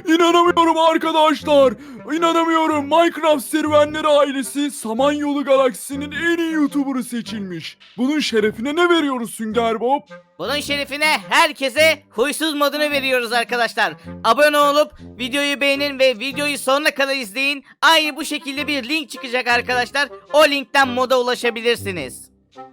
İnanamıyorum arkadaşlar. İnanamıyorum. Minecraft serüvenleri ailesi Samanyolu galaksisinin en iyi YouTuber'ı seçilmiş. Bunun şerefine ne veriyoruz Sünger Bob? Bunun şerefine herkese huysuz modunu veriyoruz arkadaşlar. Abone olup videoyu beğenin ve videoyu sonuna kadar izleyin. Aynı bu şekilde bir link çıkacak arkadaşlar. O linkten moda ulaşabilirsiniz.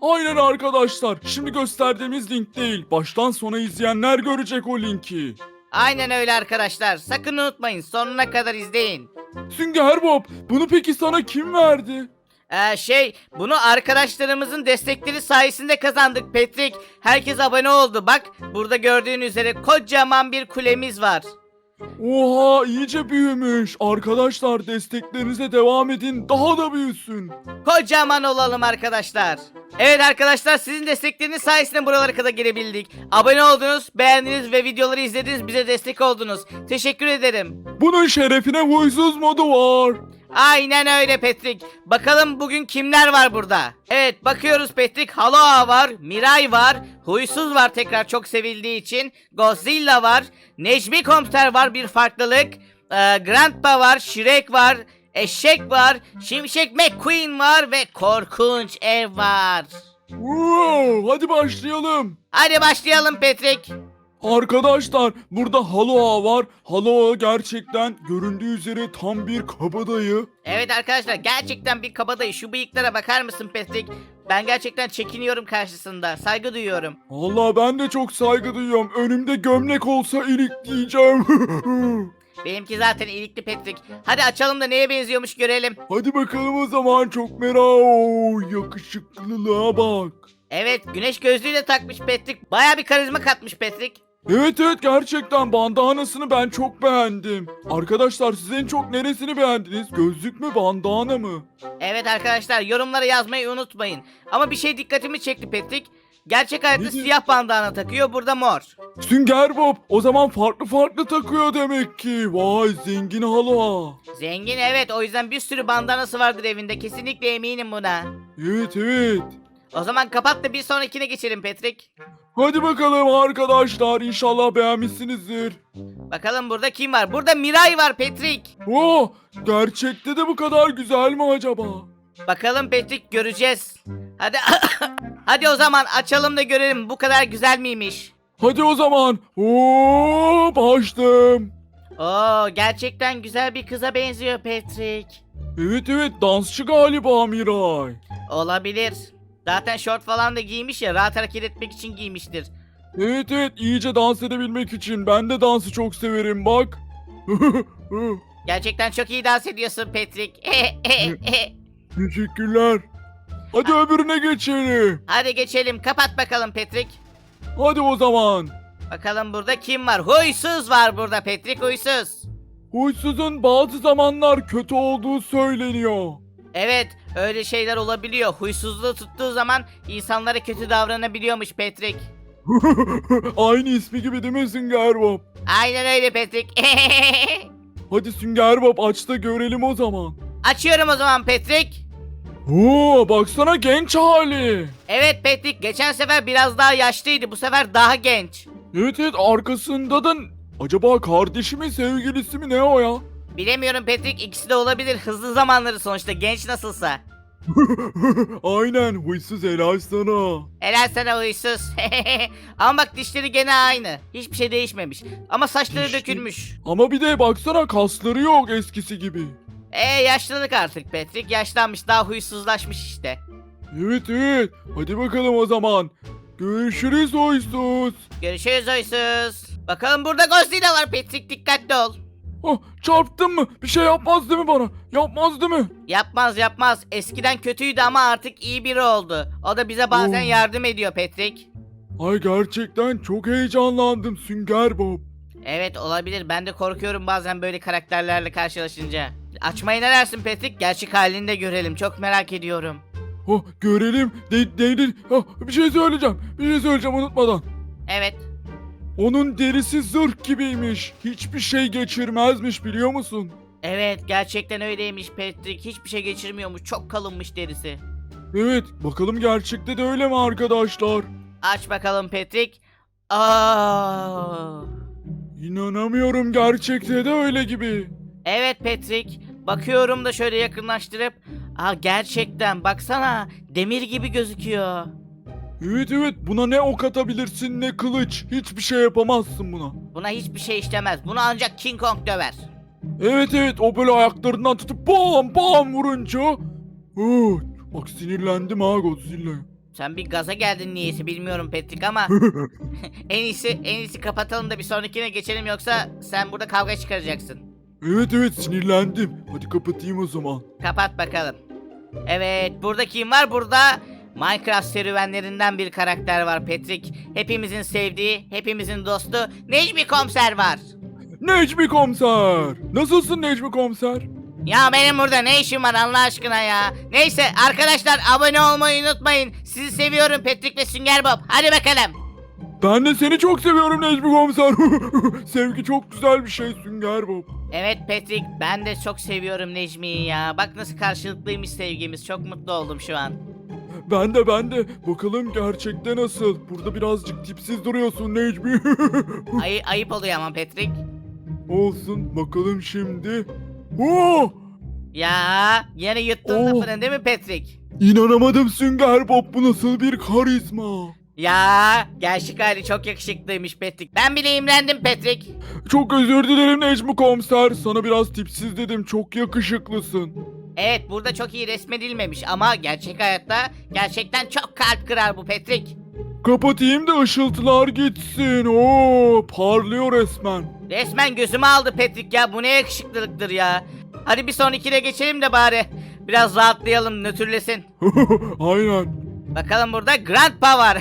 Aynen arkadaşlar. Şimdi gösterdiğimiz link değil. Baştan sona izleyenler görecek o linki. Aynen öyle arkadaşlar. Sakın unutmayın sonuna kadar izleyin. Sünger Bob, bunu peki sana kim verdi? Ee, şey bunu arkadaşlarımızın destekleri sayesinde kazandık Patrick. Herkes abone oldu. Bak burada gördüğün üzere kocaman bir kulemiz var. Oha iyice büyümüş. Arkadaşlar desteklerinize devam edin. Daha da büyüsün. Kocaman olalım arkadaşlar. Evet arkadaşlar sizin destekleriniz sayesinde buralara kadar gelebildik. Abone oldunuz, beğendiniz ve videoları izlediniz bize destek oldunuz. Teşekkür ederim. Bunun şerefine huysuz modu var. Aynen öyle Patrick. Bakalım bugün kimler var burada? Evet bakıyoruz Patrick. Haloa var, Miray var, Huysuz var tekrar çok sevildiği için. Godzilla var, Necmi Komiser var bir farklılık. Ee, Grandpa var, Shrek var, Eşek var, Şimşek McQueen var ve Korkunç Ev var. Wow, hadi başlayalım. Hadi başlayalım Patrick. Arkadaşlar burada Haloa var. Haloa gerçekten göründüğü üzere tam bir kabadayı. Evet arkadaşlar gerçekten bir kabadayı. Şu bıyıklara bakar mısın Patrick? Ben gerçekten çekiniyorum karşısında. Saygı duyuyorum. Vallahi ben de çok saygı duyuyorum. Önümde gömlek olsa ilikleyeceğim. Benimki zaten ilikli Patrick. Hadi açalım da neye benziyormuş görelim. hadi bakalım o zaman çok merak. Oo, yakışıklılığa bak. Evet güneş gözlüğü de takmış Patrick. Baya bir karizma katmış Patrick. Evet evet gerçekten bandanasını ben çok beğendim. Arkadaşlar siz en çok neresini beğendiniz? Gözlük mü bandana mı? Evet arkadaşlar yorumlara yazmayı unutmayın. Ama bir şey dikkatimi çekti Patrick. Gerçek hayatta Nedir? siyah bandana takıyor burada mor. Sünger Bob o zaman farklı farklı takıyor demek ki. Vay zengin hala. Zengin evet o yüzden bir sürü bandanası vardır evinde kesinlikle eminim buna. Evet evet. O zaman kapat da bir sonrakine geçelim Patrick. Hadi bakalım arkadaşlar inşallah beğenmişsinizdir. Bakalım burada kim var? Burada Miray var Patrick. Oh gerçekte de bu kadar güzel mi acaba? Bakalım Patrick göreceğiz. Hadi Hadi o zaman açalım da görelim bu kadar güzel miymiş? Hadi o zaman. Hop açtım. Oo gerçekten güzel bir kıza benziyor Patrick. Evet evet dansçı galiba Miray. Olabilir. Zaten şort falan da giymiş ya rahat hareket etmek için giymiştir. Evet evet iyice dans edebilmek için ben de dansı çok severim bak. Gerçekten çok iyi dans ediyorsun Patrick. Teşekkürler. Hadi öbürüne geçelim. Hadi geçelim kapat bakalım Patrick. Hadi o zaman. Bakalım burada kim var? Huysuz var burada Patrick huysuz. Huysuzun bazı zamanlar kötü olduğu söyleniyor. Evet öyle şeyler olabiliyor. Huysuzluğu tuttuğu zaman insanlara kötü davranabiliyormuş Patrick. Aynı ismi gibi değil mi Sünger Bob? Aynen öyle Patrick. Hadi Sünger Bob aç da görelim o zaman. Açıyorum o zaman Patrick. Oo baksana genç hali. Evet Patrick geçen sefer biraz daha yaşlıydı. Bu sefer daha genç. Evet evet arkasında da acaba kardeşi mi sevgilisi mi ne o ya? Bilemiyorum Patrick ikisi de olabilir. Hızlı zamanları sonuçta genç nasılsa. Aynen huysuz helal sana. Helal sana huysuz. Ama bak dişleri gene aynı. Hiçbir şey değişmemiş. Ama saçları Dişli- dökülmüş. Ama bir de baksana kasları yok eskisi gibi. E yaşlılık artık Patrick. Yaşlanmış daha huysuzlaşmış işte. Evet evet hadi bakalım o zaman. Görüşürüz huysuz. Görüşürüz huysuz. Bakalım burada Godzilla var Patrick dikkatli ol. Oh, çarptın mı? Bir şey yapmaz değil mi bana? Yapmaz değil mi? Yapmaz yapmaz. Eskiden kötüydü ama artık iyi biri oldu. O da bize bazen Oo. yardım ediyor Patrick. Ay gerçekten çok heyecanlandım Sünger Bob. Evet olabilir. Ben de korkuyorum bazen böyle karakterlerle karşılaşınca. Açmayı ne dersin Patrick? Gerçek halini de görelim. Çok merak ediyorum. Oh, görelim. De, de, de- oh, bir şey söyleyeceğim. Bir şey söyleyeceğim unutmadan. Evet. Onun derisi zırh gibiymiş. Hiçbir şey geçirmezmiş biliyor musun? Evet gerçekten öyleymiş Patrick. Hiçbir şey geçirmiyormuş. Çok kalınmış derisi. Evet, bakalım gerçekte de öyle mi arkadaşlar? Aç bakalım Patrick. Aa. İnanamıyorum gerçekte de öyle gibi. Evet Patrick. Bakıyorum da şöyle yakınlaştırıp. Aa gerçekten baksana demir gibi gözüküyor. Evet evet buna ne ok atabilirsin ne kılıç. Hiçbir şey yapamazsın buna. Buna hiçbir şey işlemez. Bunu ancak King Kong döver. Evet evet o böyle ayaklarından tutup bam bam vurunca. Oh, bak sinirlendim ha Godzilla. Sen bir gaza geldin niyeyse bilmiyorum Patrick ama en iyisi en iyisi kapatalım da bir sonrakine geçelim yoksa sen burada kavga çıkaracaksın. Evet evet sinirlendim. Hadi kapatayım o zaman. Kapat bakalım. Evet burada kim var? Burada Minecraft serüvenlerinden bir karakter var Patrick. Hepimizin sevdiği, hepimizin dostu Necmi Komiser var. Necmi komiser. Nasılsın Necmi komiser? Ya benim burada ne işim var Allah aşkına ya. Neyse arkadaşlar abone olmayı unutmayın. Sizi seviyorum Patrick ve Sünger Bob. Hadi bakalım. Ben de seni çok seviyorum Necmi komiser. Sevgi çok güzel bir şey Sünger Bob. Evet Patrick ben de çok seviyorum Necmi'yi ya. Bak nasıl karşılıklıymış sevgimiz. Çok mutlu oldum şu an. Ben de ben de. Bakalım gerçekte nasıl? Burada birazcık tipsiz duruyorsun Necmi. Ay ayıp oluyor ama Patrick. Olsun bakalım şimdi. Oh! Ya yine yuttun Oh. lafını değil mi Patrick? İnanamadım Sünger Bob bu nasıl bir karizma. Ya gerçek hali çok yakışıklıymış Patrick. Ben bile imrendim Patrick. Çok özür dilerim Necmi komiser. Sana biraz tipsiz dedim. Çok yakışıklısın. Evet burada çok iyi resmedilmemiş ama gerçek hayatta gerçekten çok kalp kırar bu Patrick. Kapatayım da ışıltılar gitsin. Oo, parlıyor resmen. Resmen gözümü aldı Patrick ya bu ne yakışıklılıktır ya. Hadi bir sonrakine geçelim de bari. Biraz rahatlayalım nötrlesin. Aynen. Bakalım burada Grandpa var.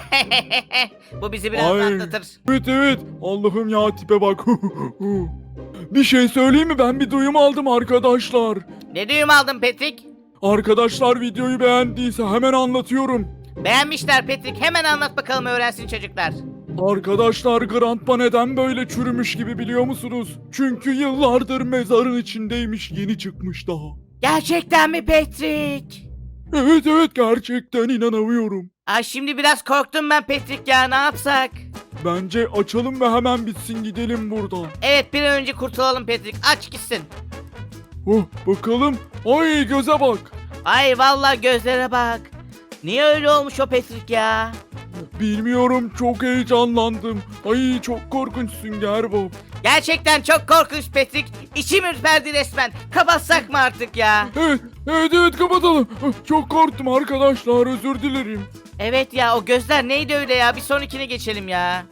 bu bizi biraz Ay. rahatlatır. Evet evet. Allah'ım ya tipe bak. bir şey söyleyeyim mi? Ben bir duyum aldım arkadaşlar. Ne düğüm aldın Patrick? Arkadaşlar videoyu beğendiyse hemen anlatıyorum. Beğenmişler Patrick. Hemen anlat bakalım öğrensin çocuklar. Arkadaşlar Grandpa neden böyle çürümüş gibi biliyor musunuz? Çünkü yıllardır mezarın içindeymiş yeni çıkmış daha. Gerçekten mi Patrick? Evet evet gerçekten inanamıyorum. Ay şimdi biraz korktum ben Patrick ya ne yapsak? Bence açalım ve hemen bitsin gidelim buradan. Evet bir an önce kurtulalım Patrick. Aç gitsin. Oh bakalım. Ay göze bak. Ay vallahi gözlere bak. Niye öyle olmuş o Patrick ya? Bilmiyorum çok heyecanlandım. Ay çok korkunç Sünger Bob. Gerçekten çok korkunç Patrick. İçim ürperdi resmen. Kapatsak mı artık ya? Evet evet evet kapatalım. Çok korktum arkadaşlar özür dilerim. Evet ya o gözler neydi öyle ya? Bir sonrakine geçelim ya.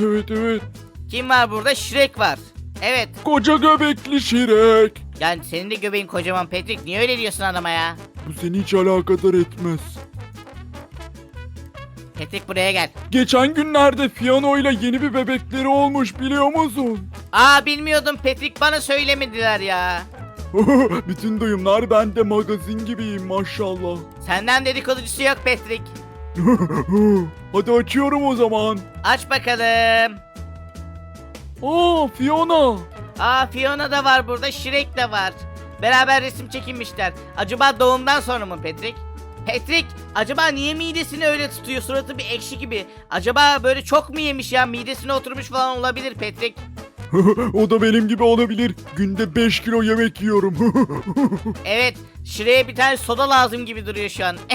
Evet evet. Kim var burada? Shrek var. Evet. Koca göbekli Şirek. Yani senin de göbeğin kocaman Patrick. Niye öyle diyorsun adama ya? Bu seni hiç alakadar etmez. Patrick buraya gel. Geçen günlerde Fiona ile yeni bir bebekleri olmuş biliyor musun? Aa bilmiyordum Patrick bana söylemediler ya. Bütün duyumlar bende magazin gibiyim maşallah. Senden dedikoducusu yok Patrick. Hadi açıyorum o zaman. Aç bakalım. Aa Fiona. Aa Fiona da var burada, Shrek de var. Beraber resim çekinmişler. Acaba doğumdan sonra mı Patrick? Patrick, acaba niye midesini öyle tutuyor? Suratı bir ekşi gibi. Acaba böyle çok mu yemiş ya? Midesine oturmuş falan olabilir Patrick. o da benim gibi olabilir. Günde 5 kilo yemek yiyorum. Evet, Shrek'e bir tane soda lazım gibi duruyor şu an.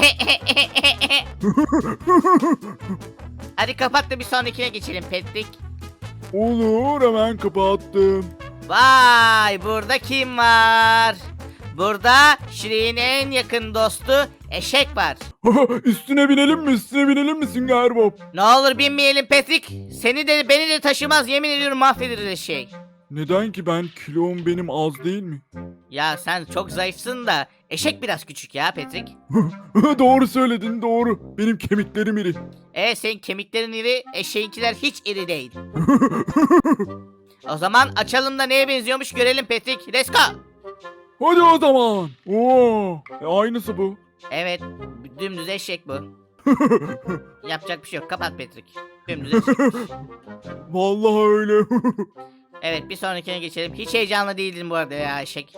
Hadi kapat da bir sonrakine geçelim Patrick. Olur hemen kapattım. Vay burada kim var? Burada Shrek'in en yakın dostu Eşek var. üstüne binelim mi? Üstüne binelim mi Sünger Bob? Ne olur binmeyelim Patrick. Seni de beni de taşımaz yemin ediyorum mahvederiz eşeği. Neden ki ben kilom benim az değil mi? Ya sen çok zayıfsın da eşek biraz küçük ya Patrick. doğru söyledin doğru. Benim kemiklerim iri. E senin kemiklerin iri, eşeğinkiler hiç iri değil. O zaman açalım da neye benziyormuş görelim Patrick. Let's go. Hadi o zaman. Oo, e, aynısı bu. Evet, dümdüz eşek bu. Yapacak bir şey yok. Kapat Patrick. Dümdüz eşek. Vallahi öyle. Evet, bir sonrakine geçelim. Hiç heyecanlı değildin bu arada ya eşek.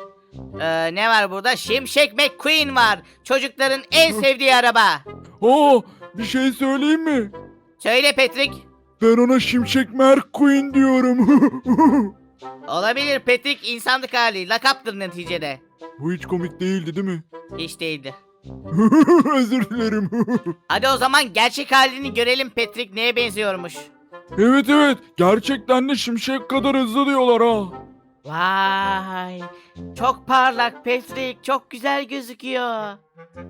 Ee, ne var burada? Şimşek McQueen var. Çocukların en sevdiği araba. Aa, bir şey söyleyeyim mi? Söyle Patrick. Ben ona Şimşek McQueen diyorum. Olabilir Patrick insanlık hali. Lakaptır neticede. Bu hiç komik değildi değil mi? Hiç değildi. Özür dilerim. Hadi o zaman gerçek halini görelim Patrick neye benziyormuş. evet evet gerçekten de Şimşek kadar hızlı diyorlar ha. Vay. Çok parlak Patrick. Çok güzel gözüküyor.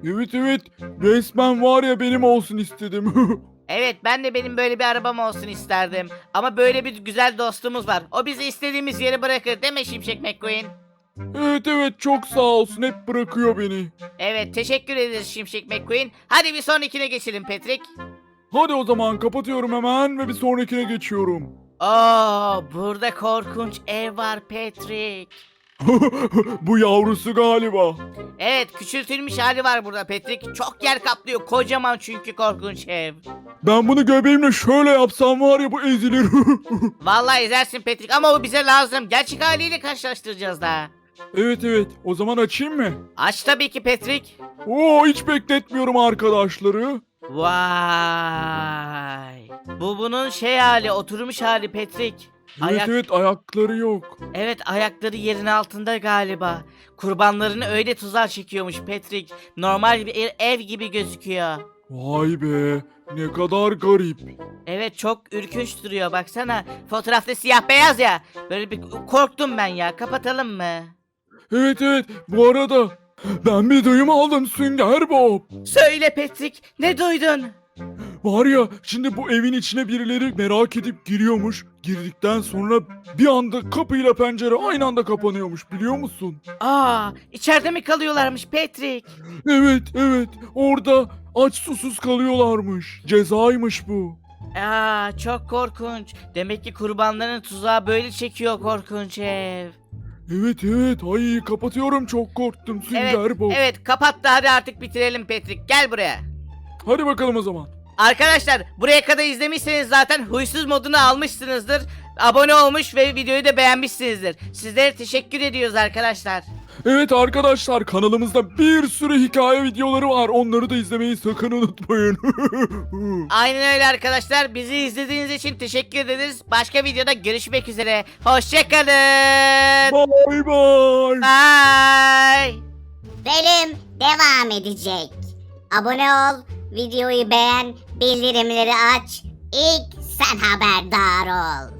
Evet evet resmen var ya benim olsun istedim. Evet ben de benim böyle bir arabam olsun isterdim. Ama böyle bir güzel dostumuz var. O bizi istediğimiz yere bırakır değil mi Şimşek McQueen? Evet evet çok sağ olsun hep bırakıyor beni. Evet teşekkür ederiz Şimşek McQueen. Hadi bir sonrakine geçelim Patrick. Hadi o zaman kapatıyorum hemen ve bir sonrakine geçiyorum. Oo burada korkunç ev var Patrick. Bu yavrusu galiba. Evet küçültülmüş hali var burada Patrick. Çok yer kaplıyor. Kocaman çünkü korkunç ev. Ben bunu göbeğimle şöyle yapsam var ya bu ezilir. Vallahi ezersin Patrick ama o bize lazım. Gerçek haliyle karşılaştıracağız daha. Evet evet o zaman açayım mı? Aç tabii ki Patrick. Oo hiç bekletmiyorum arkadaşları. Vay. Bu bunun şey hali, oturmuş hali Patrick. Evet Ayak- evet ayakları yok. Evet ayakları yerin altında galiba. Kurbanlarını öyle tuzağa çekiyormuş Patrick. Normal bir ev- ev gibi gözüküyor. Vay be ne kadar garip. Evet çok ürkünç duruyor baksana. Fotoğrafta siyah beyaz ya. Böyle bir korktum ben ya. Kapatalım mı? Evet evet bu arada ben bir duyum aldım Sünger Bob. Söyle Patrick ne duydun? Var ya şimdi bu evin içine birileri merak edip giriyormuş. Girdikten sonra bir anda kapıyla pencere aynı anda kapanıyormuş biliyor musun? Aa içeride mi kalıyorlarmış Patrick? Evet evet orada aç susuz kalıyorlarmış. Cezaymış bu. Aa çok korkunç. Demek ki kurbanların tuzağı böyle çekiyor korkunç ev. Evet evet ay kapatıyorum çok korktum Sünger Evet, Bob. evet kapattı hadi artık bitirelim Patrick. Gel buraya. Hadi bakalım o zaman. Arkadaşlar buraya kadar izlemişseniz zaten huysuz modunu almışsınızdır. Abone olmuş ve videoyu da beğenmişsinizdir. Sizlere teşekkür ediyoruz arkadaşlar. Evet arkadaşlar kanalımızda bir sürü hikaye videoları var. Onları da izlemeyi sakın unutmayın. Aynen öyle arkadaşlar. Bizi izlediğiniz için teşekkür ederiz. Başka videoda görüşmek üzere. Hoşçakalın. bye bye. Bye. Bölüm devam edecek. Abone ol, videoyu beğen, bildirimleri aç. İlk sen haberdar ol.